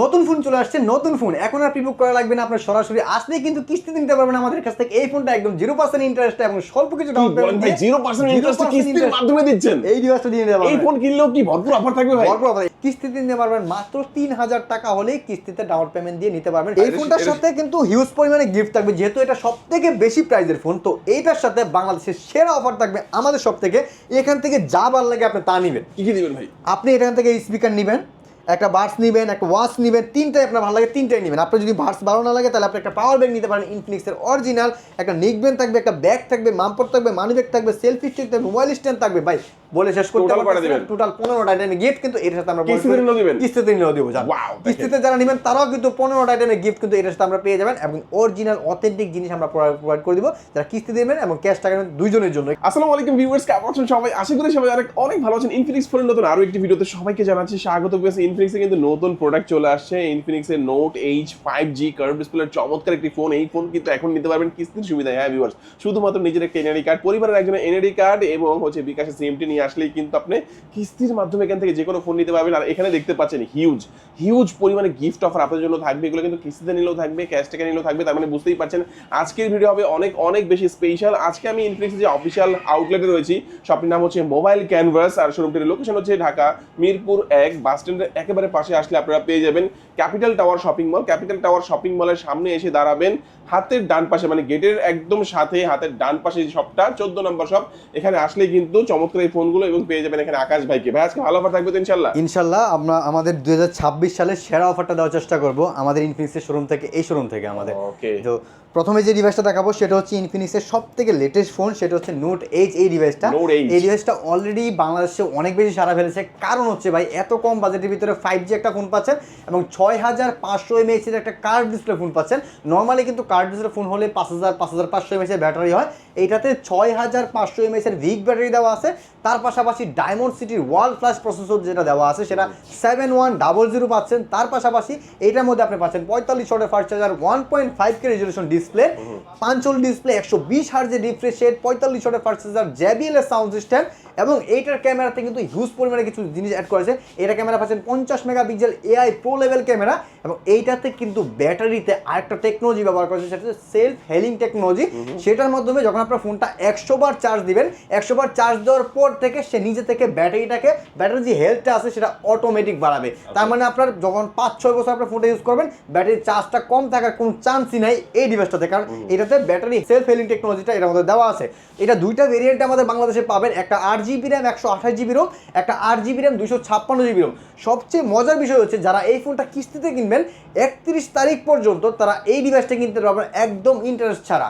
নতুন ফোন চলে আসছে নতুন ফোন এখন আর প্রিবুক করা লাগবে না আপনার সরাসরি আসলেই কিন্তু কিস্তিতে নিতে পারবেন আমাদের কাছ থেকে। এই ফোনটা একদম জিরো পার্সেন্ট ইন্টারেস্ট এবং স্বল্প কিছু ডাউন ভাই জিরো পার্সেন্ট ইন্টারেস্ট কিস্তির মাধ্যমে দিচ্ছেন? এই ডিভাইসটা দিয়ে নিতে এই ফোন কিনলেও কি ভরপুর অফার থাকবে ভাই? ভরপুর offer। কিস্তিতে নিতে পারবেন মাত্র তিন হাজার টাকা হলেই কিস্তিতে ডাউন পেমেন্ট দিয়ে নিতে পারবেন। এই ফোনটার সাথে কিন্তু হিউজ পরিমাণে গিফট থাকবে যেহেতু এটা সব থেকে বেশি প্রাইজের ফোন তো এইটার সাথে বাংলাদেশের সেরা অফার থাকবে আমাদের সব থেকে এখান থেকে যা ভালো লাগে আপনি তা নেবেন। কি কি দিবেন ভাই? আপনি এখান থেকে স্পিকার নেবেন। একটা বার্স নেবেন, একটা ওয়াচ নেবেন, তিনটাই আপনার ভালো লাগে, তিনটাই নেবেন। আপনার যদি বার্স ভালো না লাগে, তাহলে আপনি একটা পাওয়ার ব্যাংক নিতে পারেন ইনফিনিক্সের অরিজিনাল একটা নিকবেন থাকবে, একটা ব্যাগ থাকবে মামপট থাকবে মানি ব্যাগ থাকবে সেলফি স্টিক থাকবে মোবাইল স্ট্যান্ড থাকবে। ভাই বলে শেষ করতে দিবেন? টোটাল পনেরোটা আইটেমে গিফট কিন্তু এটার সাথে আমরা কিস্তিতে নিলেও দিবেন? কিস্তিতে নিলেও দেবো জান। Wow, কিস্তিতে যারা নেবেন তারাও কিন্তু পনেরোটা আইটেমে গিফট কিন্তু এটার সাথে আমরা পেয়ে যাবেন এবং অরিজিনাল অথেন্টিক জিনিস আমরা প্রোভাইড করে দিব। যারা কিস্তি দেবেন এবং ক্যাশ টাকা নেবেন দুইজনের জন্য। আসসালামু আলাইকুম ভিউয়ার্স কেমন আছেন সবাই? আশা করি সবাই অনেক অনেক ভালো আছেন। ইনফিনিক্স ফোনের নতুন আরও একটি ভিডিওতে সবাইকে জানাচ্ছি স্বাগত। পেয়েছে ইনফিনিক্সে কিন্তু নতুন প্রোডাক্ট চলে আসছে। ইনফিনিক্সের note H five G curve ডিসপ্লের চমৎকার একটি ফোন এই ফোন কিন্তু এখন নিতে পারবেন কিস্তির সুবিধায় হ্যাঁ ভিউয়ার্স শুধুমাত্র নিজের একটা এনআইডি কার্ড পরিবারের একজনের এনআইডি কার্ড এবং হচ্ছে বিকাশের সিএমটি নিয়ে আসলেই কিন্তু আপনি কিস্তির মাধ্যমে এখান থেকে যে কোনো ফোন নিতে পারবেন। আর এখানে দেখতে পাচ্ছেন হিউজ হিউজ পরিমাণে গিফট অফার আপনার জন্য থাকবে। এগুলো কিন্তু কিস্তিতে নিলেও থাকবে ক্যাশ টাকা নিলেও থাকবে, তার মানে বুঝতেই পারছেন। আজকের ভিডিও হবে অনেক অনেক বেশি স্পেশাল আজকে আমি ইনফিনিক্সের যে অফিসিয়াল আউটলেটে রয়েছি শপটির নাম হচ্ছে মোবাইল ক্যানভাস আর শোরুমটির লোকেশন হচ্ছে ঢাকা, মিরপুর এক। বাস স্ট্যান্ডের একেবারে পাশে আসলে আপনারা পেয়ে যাবেন capital tower shopping mall capital tower shopping মলের সামনে এসে দাঁড়াবেন হাতের ডান পাশে মানে গেটের একদম সাথে, হাতের ডান পাশে শপটা চোদ্দ নম্বর শপ এখানে আসলে কিন্তু চমৎকার এই ফোনগুলো এবং পেয়ে যাবেন এখানে আকাশ ভাইকে। ভাই আজকে ভালো অফার থাকবে তো ইনশাল্লাহ? ইনশাল্লাহ আমরা আমাদের দুই সালের সেরা অফারটা দেওয়ার চেষ্টা করব আমাদের ইনফিনিক্সের শোরুম থেকে এই শোরুম থেকে আমাদের। ওকে তো প্রথমে যে ডিভাইসটা দেখাবো সেটা হচ্ছে ইনফিনিক্সের সব থেকে লেটেস্ট ফোন সেটা হচ্ছে নোট এইচ এই ডিভাইসটা এই ডিভাইসটা অলরেডি বাংলাদেশে অনেক বেশি সারা ফেলেছে। কারণ হচ্ছে ভাই এত কম বাজেটের ভিতরে ফাইভ জি একটা ফোন পাচ্ছেন এবং ছয় হাজার পাঁচশো এমএএইচ এর একটা কার্ড ডিসপ্লে ফোন পাচ্ছেন। নর্মালি কিন্তু কার্ড ডিসপ্লে ফোন হলে পাঁচ হাজার পাঁচ হাজার পাঁচশো এমএএইচ এর ব্যাটারি হয়। এইটাতে ছয় হাজার পাঁচশো এমএএইচ এর ভিক ব্যাটারি দেওয়া আছে। তার পাশাপাশি ডায়মন্ড সিটির ওয়ার্ল্ড ফ্লাশ প্রসেসর যেটা দেওয়া আছে সেটা সেভেন ওয়ান ডাবল জিরো পাচ্ছেন। তার পাশাপাশি এটার মধ্যে আপনি পাচ্ছেন পঁয়তাল্লিশ ওয়াটের fast charger one point five K resolution display পাঞ্চল display একশো বিশ হার্জের রিফ্রেশ রেট পঁয়তাল্লিশ ওয়াটের ফাস্ট চার্জার জেবিএল এর সাউন্ড সিস্টেম এবং এইটার ক্যামেরাতে কিন্তু হিউজ পরিমাণে কিছু জিনিস অ্যাড করেছে। এটা ক্যামেরা পাচ্ছেন পঞ্চাশ megapixel AI pro level camera এবং এইটাতে কিন্তু ব্যাটারিতে আরেকটা টেকনোলজি ব্যবহার করেছে সেটা হচ্ছে সেলফ হেলিং টেকনোলজি সেটার মাধ্যমে যখন আপনার ফোনটা একশো বার চার্জ দিবেন একশো বার চার্জ দেওয়ার পর থেকে সে নিজে থেকে ব্যাটারিটাকে ব্যাটারির যে হেলথটা আছে সেটা অটোমেটিক বাড়াবে। তার মানে আপনার যখন পাঁচ ছয় বছর আপনার ফোনটা ইউজ করবেন ব্যাটারির চার্জটা কম থাকার কোনো চান্সই নাই এই ডিভাইসটাতে কারণ এটাতে ব্যাটারি সেলফ হেলিং টেকনোলজিটা এটার মধ্যে দেওয়া আছে। এটা দুইটা ভেরিয়েন্ট আমাদের বাংলাদেশে পাবেন। একটা আট জিবি র্যাম একশো আঠাশ জিবি রোম একটা আট জিবি র্যাম দুশো ছাপ্পান্ন জিবি রোম সবচেয়ে মজার বিষয় হচ্ছে যারা এই ফোনটা কিস্তিতে কিনবেন একত্রিশ তারিখ পর্যন্ত তারা এই ডিভাইসটা কিনতে পারবেন একদম ইন্টারেস্ট ছাড়া।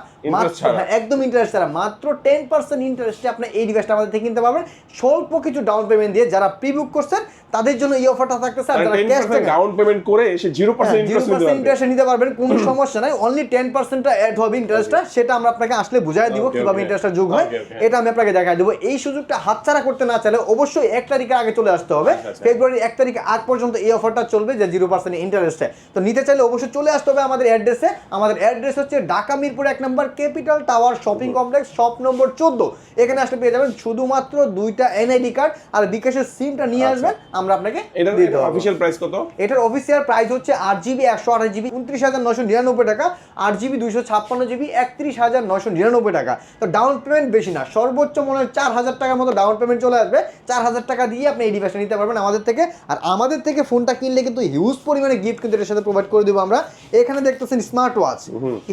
হ্যাঁ, একদম ইন্টারেস্ট ছাড়া। মাত্র টেন পার্সেন্ট ইন্টারেস্টে আপনি এই ডিভাইসটা আমাদের থেকে কিনতে পারবেন। স্বল্প কিছু ডাউন পেমেন্ট দিয়ে যারা প্রি বুক করছেন তাদের জন্য এই অফারটা থাকতেছে আর যারা ক্যাশ ডাউন পেমেন্ট করে এসে zero percent zero interest percent interest নিতে পারবেন কোনো সমস্যা নাই অনলি টেন পার্সেন্টটা অ্যাড হবে ইন্টারেস্টটা সেটা আমরা আপনাকে আসলে বুঝাই দিব কীভাবে ইন্টারেস্টটা যোগ হয়. এটা আমি আপনাকে দেখাই দেবো। এই সুযোগটা হাতছাড়া করতে না চাইলে অবশ্যই এক তারিখের আগে চলে আসতে হবে। আচ্ছা, আচ্ছা। ফেব্রুয়ারি এক তারিখ আগ পর্যন্ত এই অফারটা চলবে যে জিরো পার্সেন্ট ইন্টারেস্টে তো নিতে চাইলে অবশ্যই চলে আসতে হবে আমাদের অ্যাড্রেসে। আমাদের অ্যাড্রেস হচ্ছে ঢাকা মিরপুর এক number capital tower shopping complex shop number চোদ্দ। এখানে আসলে পেয়ে যাবেন শুধুমাত্র দুইটা এনআইডি কার্ড আর বিকাশের সিমটা নিয়ে আচ্ছা। আসবেন আমরা আপনাকে দিয়ে দেবো অফিসিয়াল প্রাইস কত? এটার অফিসিয়াল প্রাইস হচ্ছে আট জিবি একশো আঠাশ জিবি উনত্রিশ হাজার নশো নিরানব্বই টাকা আট জিবি দুইশো ছাপ্পান্ন জিবি একত্রিশ হাজার নশো নিরানব্বই টাকা। তো ডাউন পেমেন্ট বেশি না সর্বোচ্চ মনে হয় চার হাজার টাকার মতো ডাউন পেমেন্ট চলে আসবে। চার হাজার টাকা দিয়ে আপনি এই ডিভাইসটা নিতে পারবেন আমাদের থেকে। আর আমাদের থেকে ফোনটা কিনলে কিন্তু হিউজ পরিমাণে গিফট কিন্তু এটার সাথে প্রোভাইড করে দেবো আমরা। এখানে দেখতেছেন স্মার্ট ওয়াচ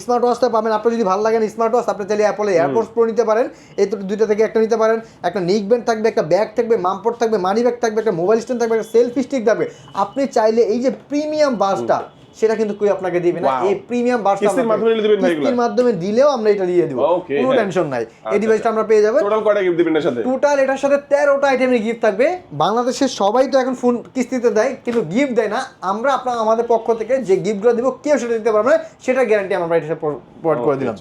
স্মার্ট ওয়াচটা পাবেন। আপনার যদি ভালো লাগে স্মার্ট ওয়াচ আপনি চাইলে অ্যাপলে এয়ারপোর্টস প্রো নিতে পারেন। এই তো দুইটা থেকে একটা নিতে পারেন। একটা নিক ব্যান্ড থাকবে, একটা ব্যাগ থাকবে মামপট থাকবে মানি ব্যাগ থাকবে, একটা মোবাইল স্ট্যান্ড থাকবে, একটা সেলফি স্টিক থাকবে। আপনি চাইলে এই যে প্রিমিয়াম বাসটা সেটা কিন্তু কেউ আপনাকে দিবে না। এই প্রিমিয়াম বাসটা কিস্তির মাধ্যমে দিবেন ভাই কিস্তির মাধ্যমে দিলেও আমরা এটা দিয়ে দিব। কোনো হ্যাঁ। টেনশন নাই। এই আচ্ছা, ডিভাইসটা আমরা পেয়ে যাবেন টোটাল কয়টা গিফট দিবেন এর সাথে? টোটাল এটার সাথে তেরোটা আইটেমের গিফট থাকবে। বাংলাদেশের সবাই তো এখন ফোন কিস্তিতে দেয় কিন্তু গিফট দেয় না। আমরা আপনার আমাদের পক্ষ থেকে যে গিফটগুলো দিব কেউ সেটা দিতে পারবে না। সেটা গ্যারান্টি আমরা এটা প্রোভাইড করে দিলাম।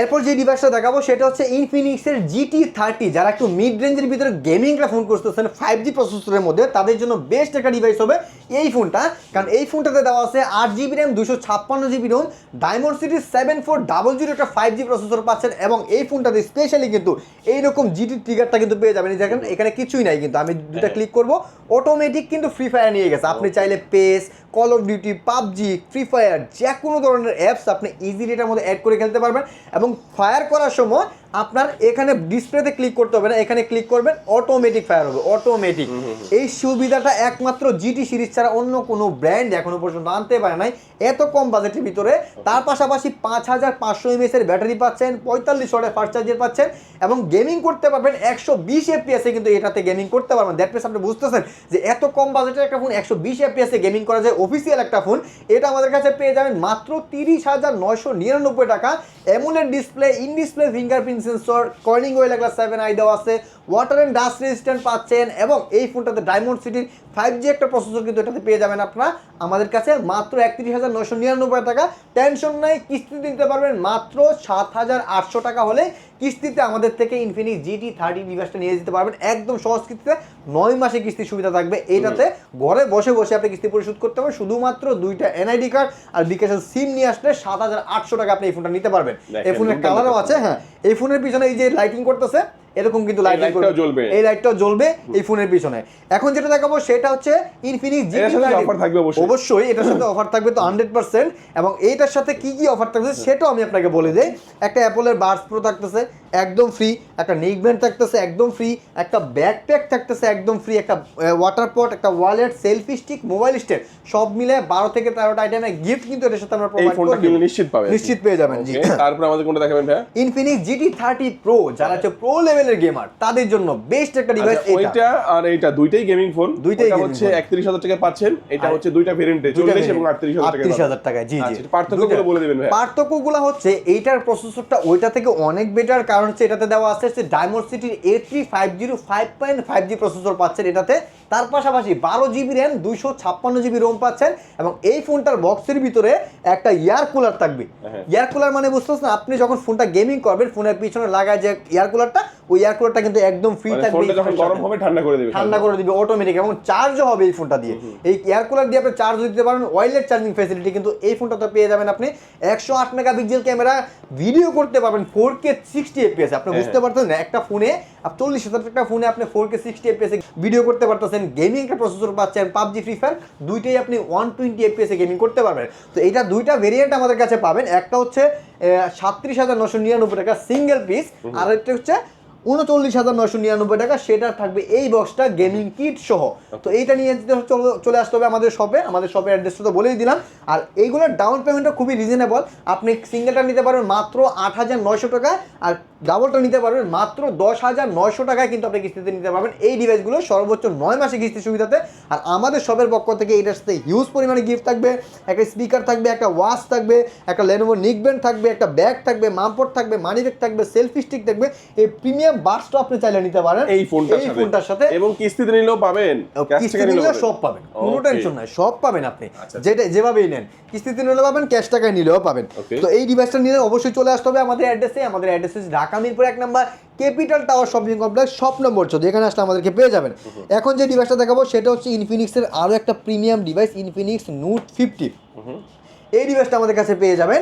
এরপর যে ডিভাইসটা দেখাবো সেটা হচ্ছে ইনফিনিক্সের জিটি থার্টি যারা একটু মিড রেঞ্জের ভিতরে গেমিং গেমিংটা ফোন করতেছেন ফাইভ জি প্রসেসরের মধ্যে তাদের জন্য বেস্ট একটা ডিভাইস হবে এই ফোনটা কারণ এই ফোনটাতে দেওয়া আছে আট জিবি র্যাম দুশো ছাপ্পান্ন GB ROM diamond city seven four double zero একটা ফাইভ জি প্রসেসর পাচ্ছেন এবং এই ফোনটাতে স্পেশালি কিন্তু এইরকম জিটি ট্রিগারটা কিন্তু পেয়ে যাবেন। দেখেন এখানে কিছুই নাই কিন্তু আমি দুটা। ক্লিক করব। অটোমেটিক কিন্তু ফ্রি ফায়ার নিয়ে গেছে। আপনি চাইলে PES call of duty PUBG free fire যে কোনো ধরনের অ্যাপস আপনি ইজিলি এটার মধ্যে অ্যাড করে খেলতে পারবেন। এবং ফায়ার করার সময় আপনার এখানে ডিসপ্লেতে ক্লিক করতে হবে না এখানে ক্লিক করবেন অটোমেটিক ফায়ার হবে অটোমেটিক এই সুবিধাটা একমাত্র জিটি সিরিজ ছাড়া অন্য কোনো ব্র্যান্ড এখনও পর্যন্ত আনতে পারে নাই। এত কম বাজেটের ভিতরে তার পাশাপাশি পাঁচ হাজার পাঁচশো এমএস এর ব্যাটারি পাচ্ছেন পঁয়তাল্লিশ ওয়াটের ফার্স্ট চার্জার পাচ্ছেন এবং গেমিং করতে পারবেন একশো বিশ এফপিএস কিন্তু এটাতে গেমিং করতে পারবেন। দ্যাট মিনস আপনি বুঝতেছেন যে এত কম বাজেটের একটা ফোন একশো বিশ এফপিএস এ গেমিং করা যায় অফিসিয়াল একটা ফোন এটা আমাদের কাছে পেয়ে যাবেন মাত্র তিরিশ হাজার নয়শো নিরানব্বই টাকা। AMOLED display in display fingerprint sensor Corning well glass seven i আছে ওয়াটার অ্যান্ড ডাস্ট রেজিস্ট্যান্ট পাচ্ছেন, এবং এই ফোনটাতে ডায়মন্ড সিটির ফাইভ জি একটা প্রসেসর কিন্তু এটাতে পেয়ে যাবেন আপনারা। আমাদের কাছে মাত্র একত্রিশ হাজার নশো নিরানব্বই টাকা। টেনশন নাই কিস্তিতে দিতে পারবেন মাত্র সাত হাজার আটশো টাকা হলে কিস্তিতে আমাদের থেকে ইনফিনিক্স জিটি থার্টি ডিভাইসটা নিয়ে যেতে পারবেন একদম সহজ কিস্তিতে। নয় মাসে কিস্তির সুবিধা থাকবে এইটাতে ঘরে বসে বসে আপনি কিস্তি পরিশোধ করতে পারবেন। শুধুমাত্র দুইটা এনআইডি কার্ড আর বিকাশের সিম নিয়ে আসলে সাত হাজার আটশো টাকা আপনি এই ফোনটা নিতে পারবেন। এই ফোনের কালারও আছে হ্যাঁ। এই ফোনের পিছনে এই যে লাইটিং করতেছে এরকম কিন্তু লাইটিং লাইটটাও জ্বলবে। এই লাইটটাও জ্বলবে এই ফোনের পিছনে। এখন যেটা দেখাবো সেটা হচ্ছে ইনফিনিক্স সাথে offer থাকবে অবশ্যই। অবশ্যই এটার সাথে অফার থাকবে তো হান্ড্রেড পার্সেন্ট এবং এইটার সাথে কি কি অফার থাকবে সেটাও আমি আপনাকে বলে দিই। একটা অ্যাপলের বার্স প্রো থাকতেছে একদম ফ্রি একটা নেক ব্যান্ড থাকতেছে একদম ফ্রি একটা ব্যাকপ্যাক থাকতেছে একদম ফ্রি একটা ওয়াটার পট একটা wallet selfie stick mobile stand সব মিলে বারো থেকে তেরোটা আইটেমের গিফট কিন্তু এটার সাথে আমরা এই প্রোভাইড ফোনটা কিন্তু নিশ্চিত পাবেন। নিশ্চিত পেয়ে যাবেন জি। তারপরে আমাদের কোনটা দেখাবেন ভাইয়া? ইনফিনিক্স জিটি থার্টি প্রো যারা হচ্ছে প্রো লেভেলের গেমার তাদের জন্য বেস্ট একটা ডিভাইস আচ্ছা, ওইটা আর এইটা দুইটাই গেমিং ফোন দুইটাই হচ্ছে phone। একত্রিশ হাজার টাকা পাচ্ছেন এটা হচ্ছে দুইটা ভেরিয়েন্টে চল্লিশ এবং আটত্রিশ হাজার টাকা আটত্রিশ হাজার টাকায় জি জি। আচ্ছা, পার্থক্যগুলো বলে দিবেন ভাইয়া। পার্থক্যগুলো হচ্ছে এইটার প্রসেসরটা ওইটা থেকে অনেক বেটার কারণ হচ্ছে এটাতে দেওয়া আছে হচ্ছে ডায়মন্ড সিটির A three five zero five point five G processor পাচ্ছেন এটাতে। তার পাশাপাশি বারো জিবি র্যাম দুইশো ছাপ্পান্ন জিবি রোম পাচ্ছেন এবং এই ফোনটার বক্সের ভিতরে একটা ইয়ার কুলার থাকবে। হ্যাঁ। ইয়ার কুলার মানে বুঝতেছেন আপনি যখন ফোনটা গেমিং করবেন ফোনের পিছনে লাগায় যে ইয়ার কুলারটা ওই ইয়ার কুলারটা কিন্তু একদম ফ্রি মানে থাকবে ফোনটা যখন গরম হবে ঠান্ডা করে দেবে ঠান্ডা করে দিবে অটোমেটিক এবং চার্জও হবে এই ফোনটা দিয়ে। এই এয়ার কুলার দিয়ে আপনি চার্জ দিতে পারেন ওয়াইলেট চার্জিং ফ্যাসিলিটি কিন্তু এই ফোনটা তো পেয়ে যাবেন আপনি একশো আট মেগাপিক্সেল ক্যামেরা ভিডিও করতে পারবেন ফোর কে সিক্সটি এফপিএস আপনি হ্যাঁ। বুঝতে পারছেন না একটা ফোনে চল্লিশ হাজার টাকা ফোনে আপনি four K sixty FPS video করতে পারতেছেন গেমিং একটা প্রসেসর পাচ্ছেন পাবজি ফ্রি ফায়ার দুইটাই আপনি ওয়ান টোয়েন্টি এফপিএস গেমিং করতে পারবেন। তো এটা দুইটা ভেরিয়েন্ট আমাদের কাছে পাবেন একটা হচ্ছে সাতত্রিশ হাজার নশো নিরানব্বই টাকা সিঙ্গেল পিস আর একটা হচ্ছে উনচল্লিশ হাজার নয়শো নিরানব্বই টাকা সেটা থাকবে এই বক্সটা গেমিং কিট সহ। তো এইটা নিয়ে চলে আসতে হবে আমাদের শপে আমাদের শপের অ্যাড্রেসটা তো বলেই দিলাম। আর এইগুলোর ডাউন পেমেন্টটা খুবই রিজনেবল আপনি সিঙ্গেলটা নিতে পারবেন মাত্র আট হাজার নয়শো টাকা আর ডাবলটা নিতে পারবেন মাত্র দশ হাজার নয়শো টাকায় কিন্তু আপনি কিস্তিতে নিতে পারবেন। এই ডিভাইসগুলো সর্বোচ্চ নয় মাসে কিস্তি সুবিধাতে। আর আমাদের সবের পক্ষ থেকে এটার সাথে হিউজ পরিমাণে গিফট থাকবে একটা স্পিকার থাকবে একটা ওয়াচ থাকবে একটা লেনোভো নিকব্যান্ড থাকবে একটা ব্যাগ থাকবে মামপট থাকবে মানি ব্যাগ থাকবে সেলফি স্টিক থাকবে। এই প্রিমিয়াম বাসটা আপনি চাইলে নিতে পারেন। এই ফোনটা এই ফোনটার সাথে। এবং কিস্তিতে নিলেও পাবেন। ক্যাশ কিস্তি টাকা নিলেও সব পাবেন। কোনো টেনশন নাই সব পাবেন আপনি। আচ্ছা। যেটা যেভাবেই নেন। কিস্তিতে নিলেও পাবেন ক্যাশ টাকায় নিলেও পাবেন। তো এই ডিভাইসটা নিলে অবশ্যই চলে আসতে হবে আমাদের অ্যাড্রেসে আমাদের অ্যাড্রেস ঢাকা মিরপুর এক number capital tower shopping complex সব নম্বর চোদ্দ এখানে আসলে আমাদেরকে পেয়ে যাবেন। এখন যে ডিভাইসটা দেখাবো সেটা হচ্ছে ইনফিনিক্সের আরও একটা premium device Infinix note fifty এই ডিভাইসটা আমাদের কাছে পেয়ে যাবেন।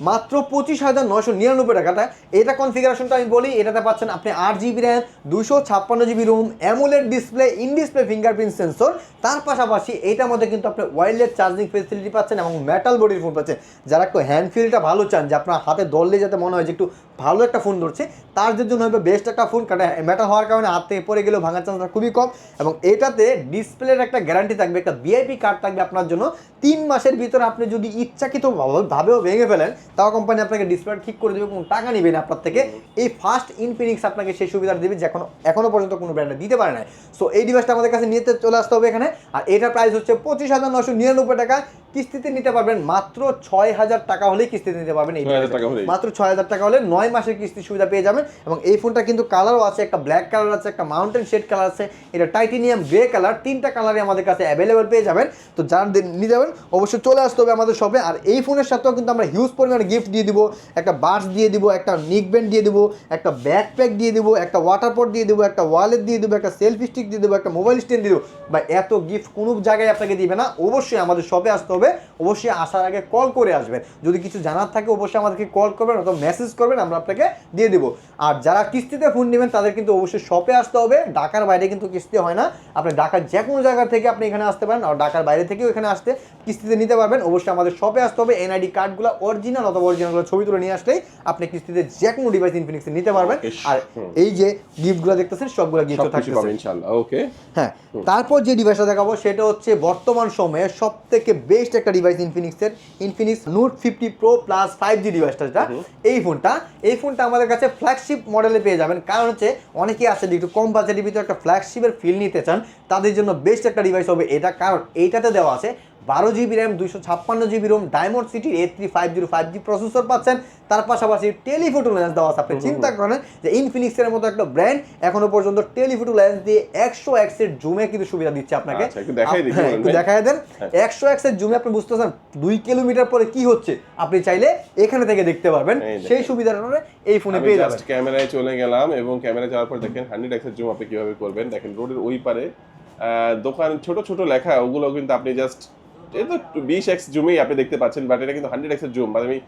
মাত্র পঁচিশ হাজার নশো নিরানব্বই টাকাটা এটা কনফিগারেশনটা আমি বলি, এটাতে পাচ্ছেন আপনি আট জিবি র্যাম দুশো ছাপ্পান্ন GB ROM AMOLED display in display fingerprint sensor তার পাশাপাশি এইটার মধ্যে কিন্তু আপনি ওয়াইরলেস চার্জিং ফেসিলিটি পাচ্ছেন এবং মেটাল বডির ফোন পাচ্ছেন। যারা একটু হ্যান্ড ফিলটা ভালো চান, যে আপনার হাতে ধরলে যাতে মনে হয় যে একটু ভালো একটা ফোন ধরছে, তার জন্য হবে বেস্ট একটা ফোন কারণ মেটাল হওয়ার কারণে হাত থেকে পড়ে গেলেও ভাঙার চান্সটা খুবই কম। এবং এটাতে ডিসপ্লের একটা গ্যারান্টি থাকবে, একটা ভিআইপি কার্ড থাকবে আপনার জন্য। তিন মাসের ভিতরে আপনি যদি ইচ্ছাকৃতভাবেও ভাবেও ভেঙে ফেলেন তাও কোম্পানি আপনাকে ডিসপ্লে ঠিক করে দেবে কোনো টাকা নেবে না আপনার থেকে। এই ফার্স্ট ইনফিনিক্স আপনাকে সেই সুবিধাটা দেবে যে এখনও এখনও পর্যন্ত কোনো ব্র্যান্ডে দিতে পারে না সো এই ডিভাইসটা আমাদের কাছে নিতে চলে আসতে হবে এখানে। আর এটার প্রাইস হচ্ছে পঁচিশ হাজার নশো নিরানব্বই টাকা। কিস্তিতে নিতে পারবেন মাত্র ছয় হাজার টাকা হলেই কিস্তিতে নিতে পারবেন এই 6,000 device টা। টাকা মাত্র ছয় হাজার টাকা হলে নয় মাসের কিস্তি সুবিধা পেয়ে যাবেন। এবং এই ফোনটা কিন্তু কালারও আছে একটা ব্ল্যাক কালার আছে একটা মাউন্টেন শেড কালার আছে এটা টাইটেনিয়াম গ্রে কালার তিনটা কালারই আমাদের কাছে অ্যাভেলেবেল পেয়ে যাবেন। তো যারা নিতে যাবেন অবশ্যই চলে আসতে হবে আমাদের শপে আর এই ফোনের সাথেও কিন্তু আমরা হিউজ পরিমাণে গিফট দিয়ে দিব, একটা বাস দিয়ে দিব, একটা নিক ব্যান্ড দিয়ে দিব, একটা ব্যাকপ্যাক দিয়ে দিব, একটা ওয়াটার পট দিয়ে দিব, একটা ওয়ালেট দিয়ে দেবো, একটা সেলফি স্টিক দিয়ে দেবো, একটা মোবাইল স্ট্যান্ড দিয়ে দেবো। বা এত গিফট কোনো জায়গায় আপনাকে দিবে না, অবশ্যই আমাদের শপে আসতে হবে, অবশ্যই আসার আগে কল করে আসবেন। যদি কিছু জানার থাকে, অবশ্যই আমাদেরকে কল করবেন অথবা মেসেজ করবেন, আমরা আপনাকে দিয়ে দেবো। আর যারা কিস্তিতে ফোন নেবেন, তাদের কিন্তু অবশ্যই শপে আসতে হবে, ঢাকার বাইরে কিন্তু কিস্তি হয় না। আপনি ঢাকার যে কোনো জায়গা থেকে আপনি এখানে আসতে পারেন, আর ঢাকার বাইরে থেকেও এখানে আসতে, কিস্তিতে নিতে পারবেন। অবশ্যই আমাদের শপে আসতে হবে এনআইডি কার্ডগুলো অরিজিনাল অথবা অরিজিনালগুলো ছবি তুলে নিয়ে আসলেই আপনি কিস্তিতে যে কোনো ডিভাইস ইনফিনিক্সে নিতে পারবেন। আর এই যে গিফটগুলো দেখতেছেন সবগুলো গিফট থাকতেছে। ইনশাআল্লাহ ওকে হ্যাঁ তারপর যে ডিভাইসটা দেখাবো সেটা হচ্ছে বর্তমান সময়ে সব থেকে বেস্ট একটা device ইনফিনিক্সের Infinix note fifty pro plus five G ডিভাইসটা যেটা এই ফোনটা এই ফোনটা আমাদের কাছে ফ্ল্যাগশিপ মডেলে পেয়ে যাবেন। কারণ হচ্ছে অনেকেই আছে একটু কম বাজেটের ভিতরে একটা ফ্ল্যাগশিপের ফিল নিতে চান তাদের জন্য বেস্ট একটা ডিভাইস হবে এটা। কারণ এইটাতে দেওয়া আছে বারো জিবি র্যাম দুইশো ছাপ্পান্ন জিবি রোম ডায়মন্ড সিটির এ three five zero five G processor পাচ্ছেন। তার পাশাপাশি টেলিফোটো লেন্স দেওয়া আছে। আপনি চিন্তা করেন যে ইনফিনিক্সের মতো একটা ব্র্যান্ড এখনও পর্যন্ত টেলিফোটো লেন্স দিয়ে একশো এক্সের জুমে কিন্তু সুবিধা দিচ্ছে আপনাকে। আচ্ছা, একটু দেখাই হ্যাঁ, দেন। হ্যাঁ। একশো এক্সের জুমে আপনি বুঝতেছেন দুই কিলোমিটার পরে কি হচ্ছে? আপনি চাইলে এখানে থেকে দেখতে পারবেন। সেই সুবিধাটা এই ফোনে পেয়ে যাবেন। ক্যামেরায় চলে গেলাম এবং ক্যামেরা যাওয়ার পর দেখেন হান্ড্রেড এক্সের জুম আপনি কীভাবে করবেন। দেখেন রোডের ওই পারে দোকান ছোট ছোট লেখা ওগুলো কিন্তু আপনি জাস্ট এই তো বিশ এক্স জুমেই আপনি দেখতে পাচ্ছেন বাট এটা কিন্তু হান্ড্রেড এক্সের জুম। মানে আমি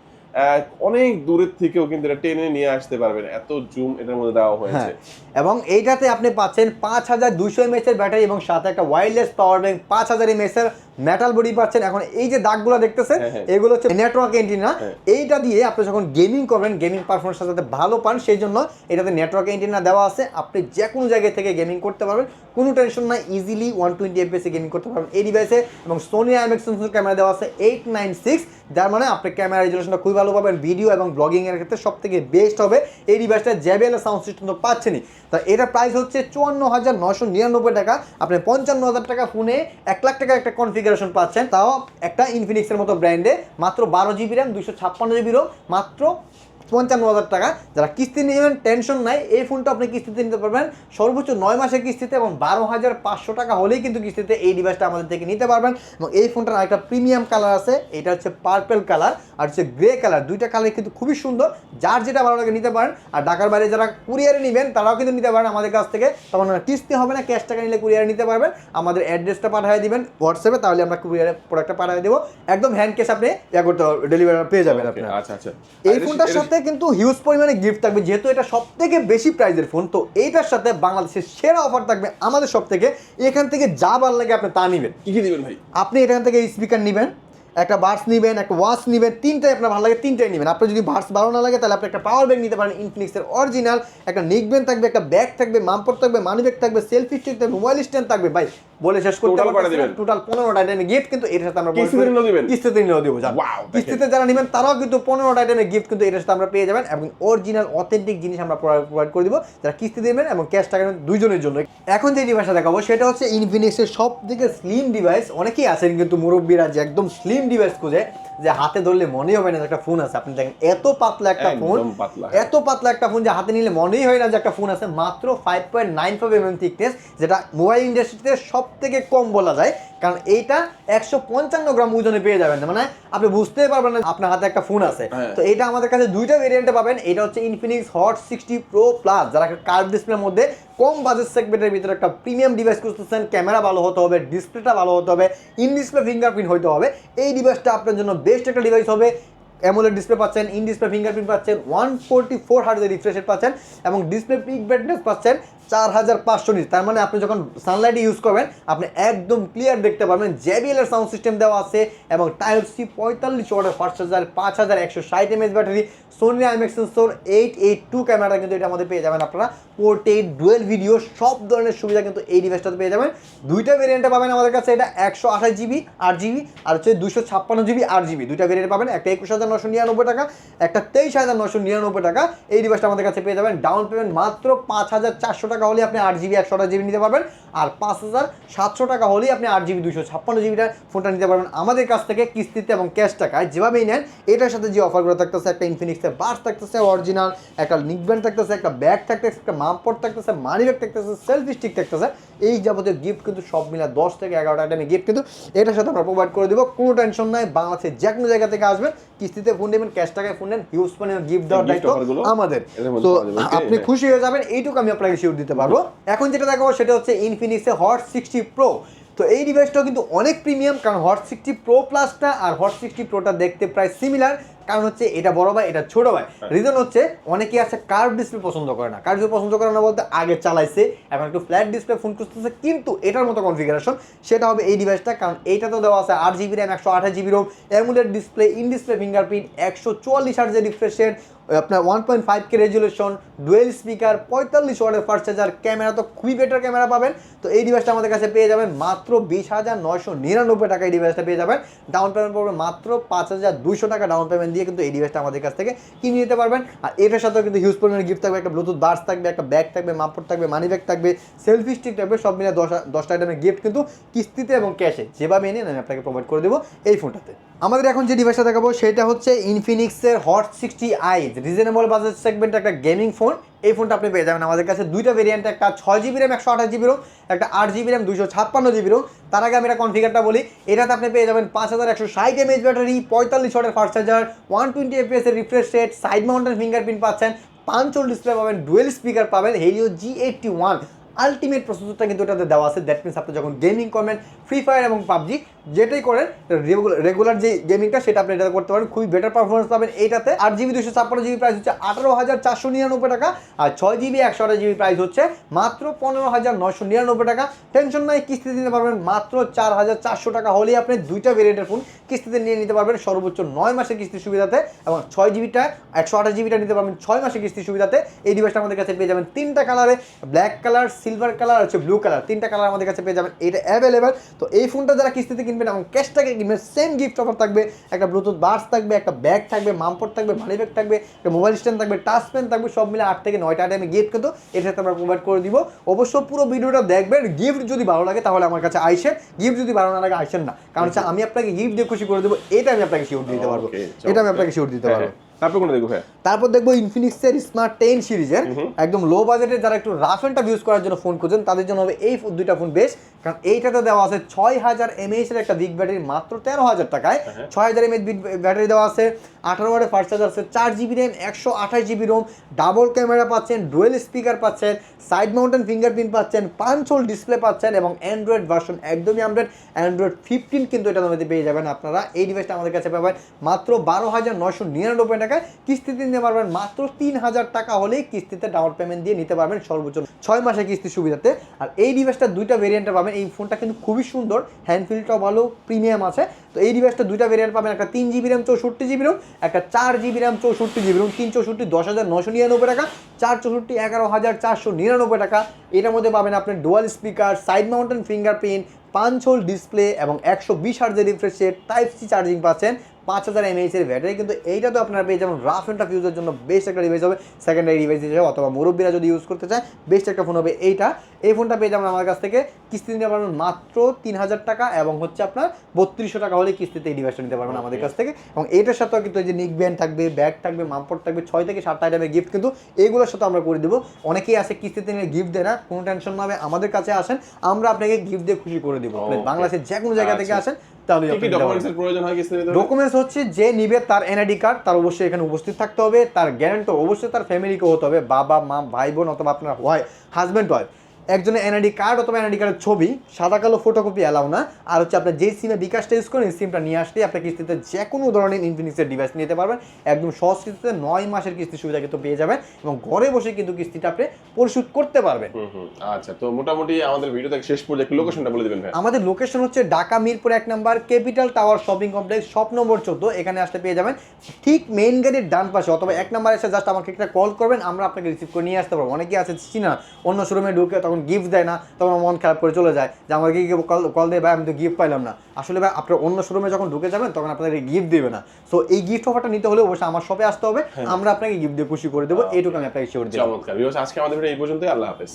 অনেক দূরের থেকেও কিন্তু এটা টেনে নিয়ে আসতে পারবেন। এত জুম এটার মধ্যে দেওয়া হয়েছে। হ্যাঁ এবং এইটাতে আপনি পাচ্ছেন পাঁচ হাজার দুশো এমএস এর ব্যাটারি এবং সাথে একটা ওয়্যারলেস পাওয়ার ব্যাংক পাঁচ হাজার এমএস এর মেটাল বডি পাচ্ছেন। এখন এই যে দাগগুলো দেখতেছেন হ্যাঁ, হ্যাঁ। এগুলো হচ্ছে নেটওয়ার্ক এন্টিনা হ্যাঁ। এইটা দিয়ে আপনি যখন গেমিং করবেন গেমিং পারফরমেন্স যাতে ভালো পান সেই জন্য এটাতে নেটওয়ার্ক এন্টিনা দেওয়া আছে। আপনি যে কোনো জায়গায় থেকে গেমিং করতে পারবেন। কোনো টেনশন নাই ইজিলি ওয়ান টোয়েন্টি এফপিএসে গেমিং করতে পারবেন। এই ডিভাইসে এবং সোনি আইম্যাক্স সেন্সর ক্যামেরা দেওয়া আছে এইট নাইন সিক্স যার মানে আপনি ক্যামেরা রেজুলেশনটা খুবই ভালো পাবেন। ভিডিও এবং ব্লগিং এর ক্ষেত্রে সব থেকে বেস্ট হবে। এই ডিভাইসটা জেবিএল সাউন্ড সিস্টেম তো পাচ্ছেনই। তা এটা প্রাইস হচ্ছে চুয়ান্ন হাজার নশো নিরানব্বই টাকা। আপনি পঞ্চান্ন হাজার টাকা ফোনে এক লাখ টাকা একটা কনফিগারেশন পাচ্ছেন, তাও একটা ইনফিনিক্সের মতো ব্র্যান্ডে মাত্র বারো জিবি র্যাম দুশো ছাপ্পান্ন জিবি রোম মাত্র পঞ্চান্ন হাজার টাকা। যারা কিস্তি নেবেন টেনশন নাই এই ফোনটা আপনি কিস্তিতে নিতে পারবেন। সর্বোচ্চ নয় মাসের কিস্তিতে এবং বারো হাজার পাঁচশো টাকা হলেই কিন্তু কিস্তিতে এই ডিভাইসটা আমাদের থেকে নিতে পারবেন। এবং এই ফোনটার আরেকটা প্রিমিয়াম কালার আছে এটা হচ্ছে পার্পেল কালার আর হচ্ছে গ্রে কালার দুইটা কালার কিন্তু খুবই সুন্দর। যার যেটা ভালো লাগে নিতে পারেন। আর ঢাকার বাইরে যারা কুরিয়ারে নেবেন তারাও কিন্তু নিতে পারেন আমাদের কাছ থেকে। তখন কিস্তি হবে না ক্যাশ টাকা নিলে কুরিয়ারে নিতে পারবেন। আমাদের অ্যাড্রেসটা পাঠিয়ে দিবেন হোয়াটসঅ্যাপে তাহলে আমরা কুরিয়ারে প্রোডাক্টটা পাঠিয়ে দেবো। একদম হ্যান্ড ক্যাশ আপনি ইয়া করতে ডেলিভারি পেয়ে যাবেন আপনি আচ্ছা আচ্ছা। এই ফোনটার সাথে কিন্তু হিউজ পরিমাণে গিফট থাকবে যেহেতু এটা সব থেকে বেশি প্রাইজের ফোন তো এইটার সাথে বাংলাদেশের সেরা অফার থাকবে আমাদের সব থেকে এখান থেকে যা ভালো লাগে আপনি তা নেবেন। কি কি দিবেন ভাই? আপনি এখান থেকে স্পিকার নেবেন একটা বার্স নেবেন একটা ওয়াচ নেবেন তিনটাই আপনার ভালো লাগে তিনটাই নেবেন। আপনার যদি বার্স ভালো না লাগে তাহলে আপনি একটা পাওয়ার ব্যাংক নিতে পারেন ইনফিনিক্সের অরিজিনাল একটা নিক ব্যান্ড থাকবে একটা ব্যাগ থাকবে মামপট থাকবে মানি ব্যাগ থাকবে সেলফি স্টিক থাকবে মোবাইল স্ট্যান্ড থাকবে। ভাই বলে শেষ করতে দিবেন? টোটাল পনেরোটা আইটেমে গিফট কিন্তু এটার সাথে আমরা কিস্তিতে নিলেও দিবেন? কিস্তিতে নিলেও দিব কিস্তিতে যারা নেবেন তারাও কিন্তু পনেরোটা আইটেমের গিফট কিন্তু এটার সাথে আমরা পেয়ে যাবেন এবং অরিজিনাল অথেন্টিক জিনিস আমরা প্রোভাইড করে দিব। যারা কিস্তি দেবেন এবং ক্যাশ টাকা দুইজনের জন্য। এখন যে ডিভাইসটা দেখাবো সেটা হচ্ছে ইনফিনিক্সের সব থেকে স্লিম ডিভাইস অনেকেই আছেন কিন্তু মুরব্বীরা যে একদম স্লিম ডিভাইস খুঁজে যে হাতে ধরলে মনেই হবে না যে একটা ফোন আছে। আপনি দেখেন এত পাতলা একটা ফোন একদম পাতলা। এত পাতলা একটা ফোন যে হাতে নিলে মনেই হয় না যে একটা ফোন আছে। মাত্র five point nine five M M thickness যেটা মোবাইল ইন্ডাস্ট্রিতে সব থেকে কম বলা যায় কারণ এইটা একশো পঞ্চান্ন গ্রাম ওজনে পেয়ে যাবেন। মানে আপনি বুঝতে পারবেন না আপনার হাতে একটা ফোন আছে। হ্যাঁ। তো এটা আমাদের কাছে দুইটা ভেরিয়েন্টে পাবেন এটা হচ্ছে Infinix hot sixty pro plus যারা কার্ভ ডিসপ্লের মধ্যে কম বাজেট সেগমেন্টের ভিতরে একটা প্রিমিয়াম ডিভাইস খুঁজতেছেন ক্যামেরা ভালো হতে হবে ডিসপ্লেটা ভালো হতে হবে ইন ডিসপ্লে ফিঙ্গারপ্রিন্ট হতে হবে। এই ডিভাইসটা আপনার জন্য বেস্ট একটা ডিভাইস হবে। অ্যামোলেড ডিসপ্লে পাচ্ছেন ইন ডিসপ্লে ফিঙ্গারপ্রিন্ট পাচ্ছেন ওয়ান ফোরটি ফোর হার্ডের রিফ্রেশের পাচ্ছেন এবং ডিসপ্লে পিক ব্রাইটনেস পাচ্ছেন চার হাজার পাঁচশো নিচ। তার মানে আপনি যখন সানলাইট ইউজ করবেন, আপনি একদম ক্লিয়ার দেখতে পারবেন জেবিএল এর সাউন্ড সিস্টেম দেওয়া আছে এবং টাইপ সি পঁয়তাল্লিশ ওয়াটের ফার্স্ট চার্জার পাঁচ হাজার একশো ষাট MS battery Sony IMAX sensor eight eight two camera কিন্তু এটা আমাদের পেয়ে যাবেন আপনারা। পোর্টেড ডুয়েল ভিডিও সব ধরনের সুবিধা কিন্তু এই ডিভাইসটাতে পেয়ে যাবেন। দুইটা ভেরিয়েন্টে পাবেন আমাদের কাছে এটা একশো আঠাশ জিবি আট জিবি আর হচ্ছে দুশো ছাপ্পান্ন জিবি আট জিবি দুইটা ভেরিয়েন্ট পাবেন, একটা একুশ হাজার নশো নিরানব্বই টাকা, একটা তেইশ হাজার নশো নিরানব্বই টাকা। এই ডিভাইসটা আমাদের কাছে পেয়ে যাবেন ডাউন পেমেন্ট মাত্র পাঁচ হাজার চারশো টাকা। টাকা হলে আপনি আট জিবি একশো আঠাশ জিবি নিতে পারবেন। আর পাঁচ হাজার সাতশো টাকা হলেই আপনি আট জিবি দুশো ছাপ্পান্ন জিবিটা ফোনটা নিতে পারবেন। আমাদের কাছ থেকে কিস্তিতে এবং ক্যাশ টাকায় যেভাবেই নেন, এটার সাথে যে অফারগুলো থাকতেছে, একটা ইনফিনিক্সের বাস থাকতেছে অরিজিনাল একটা নিকব্যান্ড থাকতেছে, একটা ব্যাগ থাকতেছে, একটা মামপট থাকতেছে মানি ব্যাগ থাকতেছে সেলফি স্টিক থাকতেছে এই যাবতীয় গিফট কিন্তু সব মিলে দশ থেকে এগারোটা আইটেমে গিফট কিন্তু এটার সাথে আমরা প্রোভাইড করে দেবো। কোনো টেনশন নাই বাংলাদেশের যে কোনো জায়গা থেকে আসবেন কিস্তিতে ফোন নেবেন ক্যাশ টাকায় ফোন নেন হিউজ পরিমাণ গিফট দেওয়ার দায়িত্ব আমাদের। তো? আপনি খুশি হয়ে যাবেন এইটুকু আমি আপনাকে শিওর দিতে পারব। এখন যেটা দেখাবো সেটা হচ্ছে ইনফিনিক্সের হট সিক্সটি প্রো তো এই ডিভাইসটাও কিন্তু অনেক প্রিমিয়াম কারণ হট সিক্সটি প্রো প্লাসটা আর হট সিক্সটি প্রোটা দেখতে প্রায় সিমিলার কারণ হচ্ছে এটা বড় ভাই এটা ছোট ভাই। রিজন হচ্ছে অনেকে আছে কার্ভ ডিসপ্লে পছন্দ করে না। কার্ভ ডিসপ্লে পছন্দ করে না বলতে আগে চালাইছে এখন একটু ফ্ল্যাট ডিসপ্লে ফোন খুঁজতেছে কিন্তু এটার মতো কনফিগারেশন সেটা হবে এই ডিভাইসটা কারণ এইটা তো দেওয়া আছে আট জিবি র্যাম একশো আঠাশ GB ROM AMOLED display in display fingerprint একশো চুয়াল্লিশ হার্জের যে রেট আপনার one point five K resolution dual speaker পঁয়তাল্লিশ ওয়াটের ফার্স্ট চার্জার ক্যামেরা তো খুবই বেটার ক্যামেরা পাবেন। তো এই ডিভাইসটা আমাদের কাছে পেয়ে যাবেন মাত্র বিশ হাজার নয়শো নিরানব্বই টাকা এই ডিভাইসটা পেয়ে যাবেন। ডাউন পেমেন্ট পড়বে মাত্র পাঁচ হাজার দুশো টাকা ডাউন পেমেন্ট দিয়ে কিন্তু এই ডিভাইসটা আমাদের কাছ থেকে কিনে নিতে পারবেন। আর এটার সাথেও কিন্তু হিউজ পরিমাণে গিফট থাকবে, একটা ব্লুটুথ বার্স থাকবে, একটা ব্যাগ থাকবে মাপড় থাকবে মানি ব্যাগ থাকবে সেলফি স্টিক থাকবে, সব মিলে দশ দশটা আইটেমের গিফট কিন্তু কিস্তিতে এবং ক্যাশে যেভাবে এনে আমি আপনাকে প্রোভাইড করে দেবো এই ফোনটাতে আমাদের এখন যে ডিভাইসটা দেখাবো, সেটা হচ্ছে ইনফিনিক্সের hot sixty I reasonable budget segment একটা গেমিং ফোন এই ফোনটা আপনি পেয়ে যাবেন। আমাদের কাছে দুইটা ভেরিয়েন্ট একটা ছয় জিবি র্যাম একশো আঠাশ জিবি রোম একটা আট জিবি র্যাম দুশো ছাপ্পান্ন জিবি রোম তার আগে আমি এটা কনফিগারটা বলি, এটাতে আপনি পেয়ে যাবেন পাঁচ হাজার একশো ষাট এমএইচ ব্যাটারি পঁয়তাল্লিশ ওয়াটের fast charger one twenty FPS এর refresh rate side mountain fingerprint পাচ্ছেন পাঁচল ডিসপ্লে পাবেন ডুয়েল স্পিকার পাবেন Helio G eighty one ultimate প্রসেসরটা কিন্তু এটাতে দেওয়া আছে। দ্যাট মিনস আপনি যখন গেমিং করবেন ফ্রি ফায়ার এবং পাবজি যেটাই করেন রেগুলার যে গেমিংটা সেটা আপনি এটাতে করতে পারেন। খুবই বেটার পারফরমেন্স পাবেন এইটাতে। আট জিবি দুশো ছাপ্পান্ন জিবি প্রাইস হচ্ছে আঠারো হাজার চারশো নিরানব্বই টাকা, আর ছয় জিবি একশো আঠাশ জিবি প্রাইস হচ্ছে মাত্র পনেরো হাজার নয়শো নিরানব্বই টাকা। টেনশন নাই কিস্তি দিতে পারবেন মাত্র চার হাজার চারশো টাকা। হলেই আপনি দুইটা ভেরিয়েন্টের ফোন কিস্তিতে নিয়ে নিতে পারবেন সর্বোচ্চ নয় মাসের কিস্তির সুবিধাতে এবং ছয় জিবিটা একশো আঠাশ জিবিটা নিতে পারবেন ছয় মাসের কিস্তির সুবিধাতে। এই ডিভাইসটা আমাদের কাছে পেয়ে যাবেন তিনটা কালারে ব্ল্যাক কালার সিলভার কালার হচ্ছে ব্লু কালার তিনটা কালার আমাদের কাছে পেয়ে যাবেন। এটা অ্যাভেলেবেল তো এই ফোনটা যারা কিস্তিতে কিনবেন এবং ক্যাশ টাকা কিনবেন সেম গিফট অফার থাকবে একটা ব্লুটুথ বার্স থাকবে একটা ব্যাগ থাকবে মামপট থাকবে মানি ব্যাগ থাকবে একটা মোবাইল স্ট্যান্ড থাকবে টাচ পেন থাকবে সব মিলে আট থেকে নয়টা আইটেমে গিফট কিন্তু এর সাথে আমরা প্রোভাইড করে দিব। অবশ্য পুরো ভিডিওটা দেখবেন গিফট যদি ভালো লাগে তাহলে আমার কাছে আইসেন গিফট যদি ভালো না লাগে আইসেন না। কারণ হচ্ছে আমি আপনাকে গিফট দিয়ে খুশি করে দেবো এটা আমি আপনাকে শিওর দিতে পারব। এটা আমি আপনাকে শিওর দিতে পারব। তারপর কোনটা দেখব তারপর দেখব ইনফিনিক্সের স্মার্ট টেন সিরিজের একদম লো বাজেটে যারা একটু রাফ অ্যান্ড ইউজ করার জন্য ফোন খুঁজেন তাদের জন্য হবে এই দুইটা ফোন বেশ। কারণ এইটাতে দেওয়া আছে ছয় হাজার এমএইচ এর একটা বিগ ব্যাটারি মাত্র তেরো হাজার টাকায় ছয় হাজার এমএইচ ব্যাটারি দেওয়া আছে আঠারো ওয়াটের ফার্স্ট চার্জার আছে চার জিবি র্যাম একশো আঠাশ জিবি রোম ডাবল ক্যামেরা পাচ্ছেন ডুয়েল স্পিকার পাচ্ছেন সাইড মাউন্টেন ফিঙ্গারপ্রিন্ট পাচ্ছেন পাঁচ হোল ডিসপ্লে পাচ্ছেন এবং অ্যান্ড্রয়েড ভার্সন একদমই আপডেট অ্যান্ড্রয়েড ফিফটিন কিন্তু এটার মধ্যে পেয়ে যাবেন আপনারা। এই ডিভাইসটা আমাদের কাছে পাবেন মাত্র বারো হাজার নয়শো নিরানব্বই টাকায় কিস্তিতে নিতে পারবেন। মাত্র তিন হাজার টাকা হলেই কিস্তিতে ডাউন পেমেন্ট দিয়ে নিতে পারবেন সর্বোচ্চ ছয় মাসে কিস্তি সুবিধাতে। আর এই ডিভাইসটা দুইটা ভেরিয়েন্টে পাবেন। এই ফোনটা কিন্তু খুবই সুন্দর হ্যান্ডফিলটাও ভালো প্রিমিয়াম আছে। তো এই ডিভাইসটা দুইটা ভেরিয়েন্ট পাবেন। একটা তিন জিবি র্যাম চৌষট্টি জিবি রোম একটা চার জিবি র্যাম চৌষট্টি জিবি রোম তিন চৌষট্টি, দশ হাজার নশো নিরানব্বই টাকা, চার চৌষট্টি, এগারো হাজার চারশো নিরানব্বই টাকা। এটার মধ্যে পাবেন আপনি dual speaker side mountain fingerprint পাঁচ হোল ডিসপ্লে এবং একশো বিশ হার্জের রিফ্রেশ টাইপ সি চার্জিং পাচ্ছেন। পাঁচ হাজার এমএইচ এর ব্যাটারি কিন্তু এইটা তো আপনারা পেয়ে যাবেন রাফ অ্যান্ড টাফ ইউজের জন্য বেস্ট একটা ডিভাইস হবে সেকেন্ডারি ডিভাইস হিসেবে অথবা মুরব্বীরা যদি ইউজ করতে চায় বেস্ট একটা ফোন হবে এইটা। এই ফোনটা পেয়ে যাবেন আমার কাছ থেকে কিস্তি নিতে পারবেন মাত্র তিন হাজার টাকা এবং হচ্ছে আপনার বত্রিশশো টাকা হলে কিস্তিতে এই ডিভাইসটা নিতে পারবেন আমাদের কাছ থেকে। এবং এইটার সাথেও কিন্তু এই যে নিক ব্যান্ড থাকবে ব্যাগ থাকবে মামপট থাকবে ছয় থেকে সাতটা আইটেমের গিফট কিন্তু এইগুলোর সাথে আমরা করে দেবো। অনেকেই আছে কিস্তিতে নিয়ে গিফট দেয় না কোনো টেনশন না হবে আমাদের কাছে আসেন আমরা আপনাকে গিফট দিয়ে খুশি করে দেবো। বাংলাদেশের যে কোনো জায়গা থেকে আচ্ছা। আসেন তাহলে কি কি ডকুমেন্টসের প্রয়োজন হয় কিস্তি নিতে ডকুমেন্টস হচ্ছে যে নিবে তার এনআইডি কার্ড তার অবশ্যই এখানে উপস্থিত থাকতে হবে। তার গ্যারান্টর অবশ্যই তার ফ্যামিলিকে হতে হবে। বাবা মা ভাই বোন অথবা আপনার হয় হাজব্যান্ড ওয়াইফ একজনের এনআইডি কার্ড অথবা এনআইডি কার্ডের ছবি সাদা কালো ফটোকপি অ্যালাউ না। আর হচ্ছে আপনার যেই সিমে বিকাশটা ইউজ করেন সিমটা নিয়ে আসলে আপনি কিস্তিতে যে কোনো ধরনের ইনফিনিক্সের ডিভাইস নিতে পারবেন। একদম সহজ কিস্তিতে নয় মাসের কিস্তি সুবিধা কিন্তু পেয়ে যাবেন এবং ঘরে বসে কিন্তু কিস্তিটা আপনি পরিশোধ করতে পারবেন। আচ্ছা তো মোটামুটি আমাদের ভিডিও থেকে শেষ পর্যন্ত লোকেশনটা বলে দেবেন আমাদের লোকেশন হচ্ছে ঢাকা মিরপুর এক number capital tower shopping complex shop number চোদ্দ। এখানে আসতে পেয়ে যাবেন ঠিক মেইন গেটের ডান পাশে অথবা এক নাম্বার এসে জাস্ট আমাকে একটা কল করবেন আমরা আপনাকে রিসিভ করে নিয়ে আসতে পারব। অনেকে আছে চিনা অন্য শোরুমে ঢুকে তখন গিফট দেয় না তখন আমার মন খারাপ করে চলে যায় যে আমাকে কল কল দেয় ভাই আমি তো গিফট পাইলাম না। আসলে ভাই আপনার অন্য শোরুমে যখন ঢুকে যাবেন তখন আপনাদের গিফট দেবে না। সো এই গিফট অফারটা নিতে হলে অবশ্যই আমার শপে আসতে হবে। আমরা আপনাকে গিফট দিয়ে খুশি করে দেবো। এইটুকু আমি আপনাকে শিওর দিই চমৎকার। ভিউয়ার্স আজকে আমাদের ভিডিও এই পর্যন্তই। আল্লাহ হাফেজ।